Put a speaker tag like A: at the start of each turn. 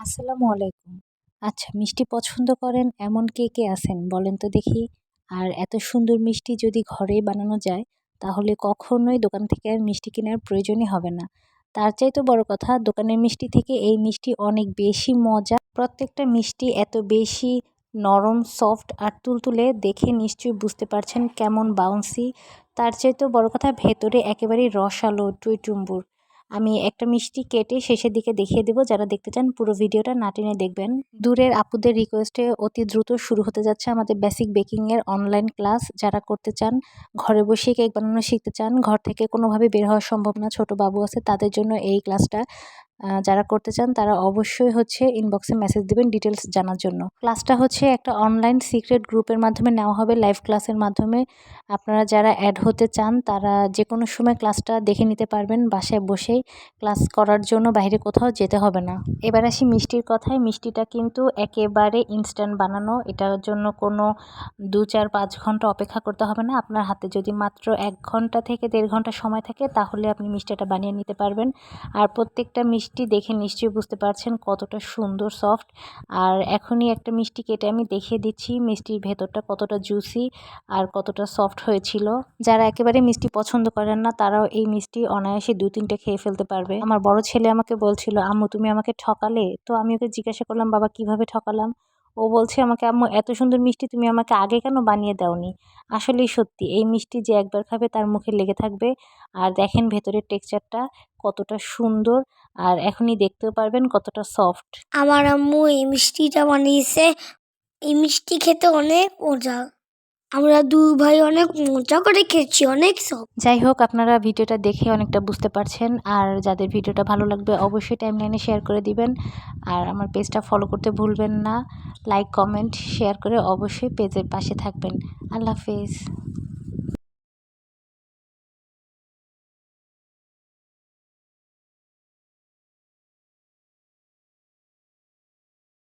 A: আসসালামু আলাইকুম। আচ্ছা মিষ্টি পছন্দ করেন এমন কে কে আছেন বলেন তো দেখি। আর এত সুন্দর মিষ্টি যদি ঘরে বানানো যায়, তাহলে কখনোই দোকান থেকে আর মিষ্টি কেনার প্রয়োজনই হবে না। তার চাইতে বড় কথা, দোকানের মিষ্টি থেকে এই মিষ্টি অনেক বেশি মজা। প্রত্যেকটা মিষ্টি এত বেশি নরম, সফট আর তুলতুলে দেখে নিশ্চয়ই বুঝতে পারছেন কেমন বাউন্সি তার চাইতেও বড় কথা, ভেতরে একেবারেই রসালো টুইটুম্বুর। আমি একটা মিষ্টি কেটে শেষের দিকে দেখিয়ে দেবো। যারা দেখতে চান পুরো ভিডিওটা না টেনে দেখবেন। দূরের আপুদের রিকোয়েস্টে অতি দ্রুত শুরু হতে যাচ্ছে আমাদের বেসিক বেকিংয়ের অনলাইন ক্লাস যারা করতে চান, ঘরে বসে কেক বানানো শিখতে চান, ঘর থেকে কোনোভাবে বের হওয়া সম্ভব না। ছোট বাবু আছে, তাদের জন্য এই ক্লাসটা যারা করতে চান তারা অবশ্যই হচ্ছে ইনবক্সে মেসেজ দেবেন ডিটেলস জানার জন্য। ক্লাসটা হচ্ছে একটা অনলাইন সিক্রেট গ্রুপের মাধ্যমে নেওয়া হবে লাইভ ক্লাসের মাধ্যমে। আপনারা যারা অ্যাড হতে চান, তারা যে কোনো সময় ক্লাসটা দেখে নিতে পারবেন বাসায় বসেই। ক্লাস করার জন্য বাইরে কোথাও যেতে হবে না। এবার আসি মিষ্টির কথায়। মিষ্টিটা কিন্তু একেবারে ইনস্ট্যান্ট বানানো। এটার জন্য কোনো দু চার পাঁচ ঘণ্টা অপেক্ষা করতে হবে না। আপনার হাতে যদি মাত্র এক ঘণ্টা থেকে দেড় ঘণ্টা সময় থাকে, তাহলে আপনি মিষ্টিটা বানিয়ে নিতে পারবেন। আর প্রত্যেকটা মিষ্টি দেখে নিশ্চয়ই বুঝতে পারছেন কতটা সুন্দর সফট। আর এখনই একটা মিষ্টি কেটে আমি দেখিয়ে দিচ্ছি মিষ্টির ভেতরটা কতটা জুসি আর কতটা সফট হয়েছিল। যারা একেবারে মিষ্টি পছন্দ করেন না, তারাও এই মিষ্টি অনায়াসে দু তিনটে খেয়ে ফেলতে পারবে। আমার বড় ছেলে আমাকে বলছিল, আম্মু, তুমি আমাকে ঠকালে? তো আমি ওকে জিজ্ঞাসা করলাম, বাবা, কীভাবে ঠকালাম? ও বলছে, আমাকে আম্মু, এত সুন্দর মিষ্টি তুমি আমাকে আগে কেন বানিয়ে দাওনি? আসলেই সত্যি, এই মিষ্টি যে একবার খাবে তার মুখে লেগে থাকবে। আর দেখেন ভেতরের টেক্সচারটা কতটা সুন্দর, আর এখনই দেখতেও পারবেন কতটা সফট।
B: আমার আম্মু এই মিষ্টিটা বানিয়েছে। এই মিষ্টি খেতে অনেক মজা। আমরা দু ভাই অনেক মজা করে খেয়েছি, অনেক সব
A: যাই হোক, আপনারা ভিডিওটা দেখে অনেকটা বুঝতে পারছেন, আর যাদের ভিডিওটা ভালো লাগবে অবশ্যই টাইম লাইনে শেয়ার করে দিবেন, আর আমার পেজটা ফলো করতে ভুলবেন না। লাইক কমেন্ট শেয়ার করে অবশ্যই পেজের পাশে থাকবেন। আল্লাহ হাফেজ।